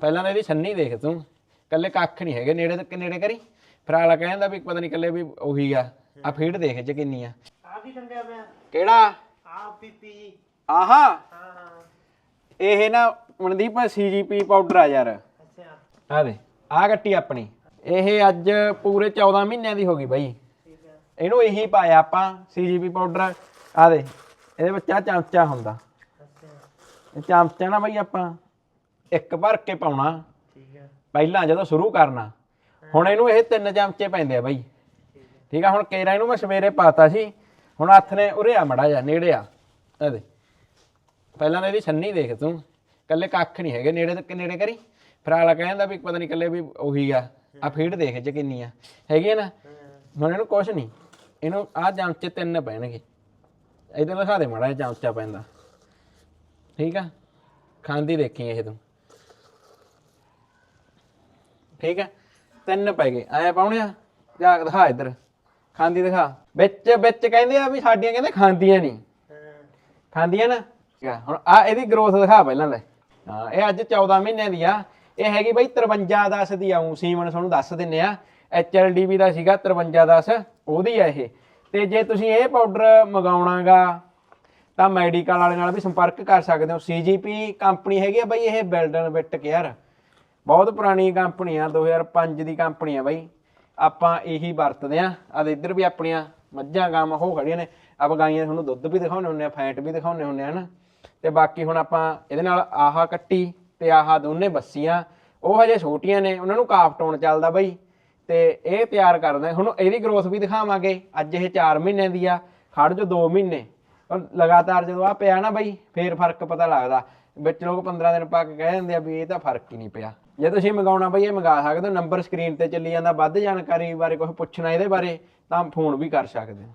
ਪਹਿਲਾਂ ਤਾਂ ਇਹਦੀ ਛੰਨੀ ਦੇਖ ਤੂੰ। ਕੱਲੇ ਕੱਖ ਨਹੀਂ ਹੈਗੇ ਨੇੜੇ ਤੇ ਨੇੜੇ ਕਰੀ। ਫਿਰ ਆਲਾ ਕਹਿੰਦਾ ਵੀ ਪਤਾ ਨਹੀਂ ਕੱਲੇ ਵੀ ਉਹੀ ਆ। ਆ ਫੀਡ ਦੇਖ ਚ ਕਿੰਨੀ ਆ। ਆ ਵੀ ਟੰਗਿਆ ਪਿਆ? ਕਿਹੜਾ? ਆ ਪੀਪੀ ਜੀ। ਆਹਾ। ਹਾਂ ਹਾਂ। ਇਹ ਨਾ ਮਨਦੀਪ ਸੀਜੀਪੀ ਪਾਊਡਰ ਆ ਯਾਰ। ਅੱਛਾ। ਆ ਦੇ। ਆ ਗੱਟੀ ਆਪਣੀ। ਇਹ ਅੱਜ ਪੂਰੇ 14 ਮਹੀਨਿਆਂ ਦੀ ਹੋ ਗਈ ਬਾਈ। ਠੀਕ ਹੈ ਇਹਨੂੰ ਇਹੀ ਪਾਇਆ ਆਪਾਂ ਸੀਜੀਪੀ ਪਾਊਡਰ। ਆ ਦੇ। ਇਹਦੇ ਵਿੱਚ ਆ ਚਮਚਾ ਹੁੰਦਾ। ਅੱਛਾ। ਇਹ ਚਮਚਾ ਨਾ ਬਾਈ ਆਪਾਂ। ਇੱਕ ਭਰ ਕੇ ਪਾਉਣਾ। ਠੀਕ ਹੈ। ਪਹਿਲਾਂ ਜਦੋਂ ਸ਼ੁਰੂ ਕਰਨਾ ਹੁਣ ਇਹਨੂੰ ਇਹ ਤਿੰਨ ਚਮਚੇ ਪੈਂਦੇ ਆ ਬਾਈ। ਠੀਕ ਆ ਹੁਣ ਕੇਰਾ ਇਹਨੂੰ ਮੈਂ ਸਵੇਰੇ ਪਾਤਾ ਸੀ ਹੁਣ ਹੱਥ ਨੇ ਉਰੇ ਆ ਮੜਾ ਜਾ ਨੇੜੇ ਆ ਇਹ ਦੇ ਪਹਿਲਾਂ ਇਹਦੀ ਛੰਨੀ ਦੇਖ ਤੂੰ। ਕੱਲੇ ਕੱਖ ਨਹੀਂ ਹੈਗੇ ਨੇੜੇ ਤੇ ਨੇੜੇ ਕਰੀ। ਫਿਰ ਆਲਾ ਕਹਿੰਦਾ ਵੀ ਪਤਾ ਨਹੀਂ ਕੱਲੇ ਵੀ ਉਹੀ ਆ। ਆ ਫੀਡ ਦੇਖ ਚ ਕਿੰਨੀ ਆ ਹੈਗੀ ਆ ਨਾ? ਹੁਣ ਇਹਨੂੰ ਕੁਛ ਨਹੀਂ। ਇਹਨੂੰ ਆਹ ਚਮਚੇ ਤਿੰਨ ਪੈਣਗੇ। ਇਧਰ ਦਿਖਾ ਦੇ ਮੜਾ ਚਮਚਾ ਪੈਂਦਾ। ਠੀਕ ਆ? ਖਾਂਦੀ ਦੇਖੀ ਇਹ ਤੂੰ। ਠੀਕ ਹੈ? ਤਿੰਨ ਪੈ ਗਏ। ਐ ਪਾਉਣਿਆ ਜਾ ਕੇ ਦਿਖਾ ਇੱਧਰ। ਖਾਂਦੀ ਦਿਖਾ। ਵਿੱਚ ਵਿੱਚ ਕਹਿੰਦੇ ਆ ਵੀ ਸਾਡੀਆਂ ਕਹਿੰਦੇ ਖਾਂਦੀਆਂ ਨਹੀਂ। ਖਾਂਦੀਆਂ ਨਾ? ਠੀਕ ਆ, ਹੁਣ ਆ ਇਹਦੀ ਗਰੋਥ ਦਿਖਾ ਪਹਿਲਾਂ ਲੈ। ਹਾਂ ਇਹ ਅੱਜ 14 ਮਹੀਨਿਆਂ ਦੀ ਆ। ਇਹ ਹੈਗੀ ਬਈ 53 10 ਦੀ ਆਉਂ ਸੀਮਨ ਤੁਹਾਨੂੰ ਦੱਸ ਦਿੰਨੇ ਆ। ਐਚਐਲਡੀਬੀ ਦਾ ਸੀਗਾ 53 10 ਉਹਦੀ ਆ ਇਹ। ਤੇ ਜੇ ਤੁਸੀਂ ਇਹ ਪਾਊਡਰ ਮੰਗਾਉਣਾਗਾ ਤਾਂ ਮੈਡੀਕਲ ਵਾਲੇ ਨਾਲ ਵੀ ਸੰਪਰਕ ਕਰ ਸਕਦੇ ਹੋ। ਸੀਜੀਪੀ ਕੰਪਨੀ ਹੈਗੀ ਆ ਬਈ ਇਹ ਬਿਲਡਨ ਬਿਟ ਕੇਅਰ ਬਹੁਤ ਪੁਰਾਣੀ ਕੰਪਨੀ ਆ 2005 ਦੀ ਕੰਪਨੀ ਆ ਬਾਈ। ਆਪਾਂ ਇਹੀ ਵਰਤਦੇ ਆ। ਆ ਇੱਧਰ ਵੀ ਆਪਣੀਆਂ ਮੱਝਾਂ ਗਾਵਾਂ ਹੋ ਖੜੀਆਂ ਨੇ। ਆਪ ਗਾਈਆਂ ਤੁਹਾਨੂੰ ਦੁੱਧ ਵੀ ਦਿਖਾਉਣੇ ਹੁੰਦੇ ਆ, ਫੈਟ ਵੀ ਦਿਖਾਉਣੇ ਹੁੰਦੇ ਆ ਨਾ ਤੇ ਬਾਕੀ ਹੁਣ ਆਪਾਂ ਇਹਦੇ ਨਾਲ ਆਹਾ ਕੱਟੀ ਤੇ ਆਹਾ ਦੋਨੇ ਬੱਸੀਆਂ। ਉਹ ਹਜੇ ਛੋਟੀਆਂ ਨੇ, ਉਹਨਾਂ ਨੂੰ ਕਾਫਟੋਨ ਚੱਲਦਾ ਬਈ। ਤੇ ਇਹ ਤਿਆਰ ਕਰਦੇ ਹੁਣ ਇਹਦੀ ਗਰੋਥ ਵੀ ਦਿਖਾਵਾਂਗੇ। ਅੱਜ ਇਹ 4 ਮਹੀਨਿਆਂ ਦੀ ਆ, ਖੜ ਜੋ 2 ਮਹੀਨੇ। ਹੁਣ ਲਗਾਤਾਰ ਜਦੋਂ ਆ ਪਿਆ ਨਾ ਬਈ, ਫੇਰ ਫ਼ਰਕ ਪਤਾ ਲੱਗਦਾ। ਵਿੱਚ ਲੋਕ 15 ਦਿਨ ਪਾ ਕੇ ਕਹਿ ਦਿੰਦੇ ਆ ਵੀ ਇਹ ਤਾਂ ਫ਼ਰਕ ਹੀ ਨਹੀਂ ਪਿਆ। ਜੇ ਤੁਸੀਂ ਮੰਗਾਉਣਾ ਬਈ, ਇਹ ਮੰਗਾ ਸਕਦੇ ਹੋ। ਨੰਬਰ ਸਕਰੀਨ ਤੇ ਚੱਲੀ ਜਾਂਦਾ। ਵੱਧ ਜਾਣਕਾਰੀ ਬਾਰੇ ਕੁਝ ਪੁੱਛਣਾ ਇਹਦੇ ਬਾਰੇ, ਤਾਂ ਫੋਨ ਵੀ ਕਰ ਸਕਦੇ ਹੋ।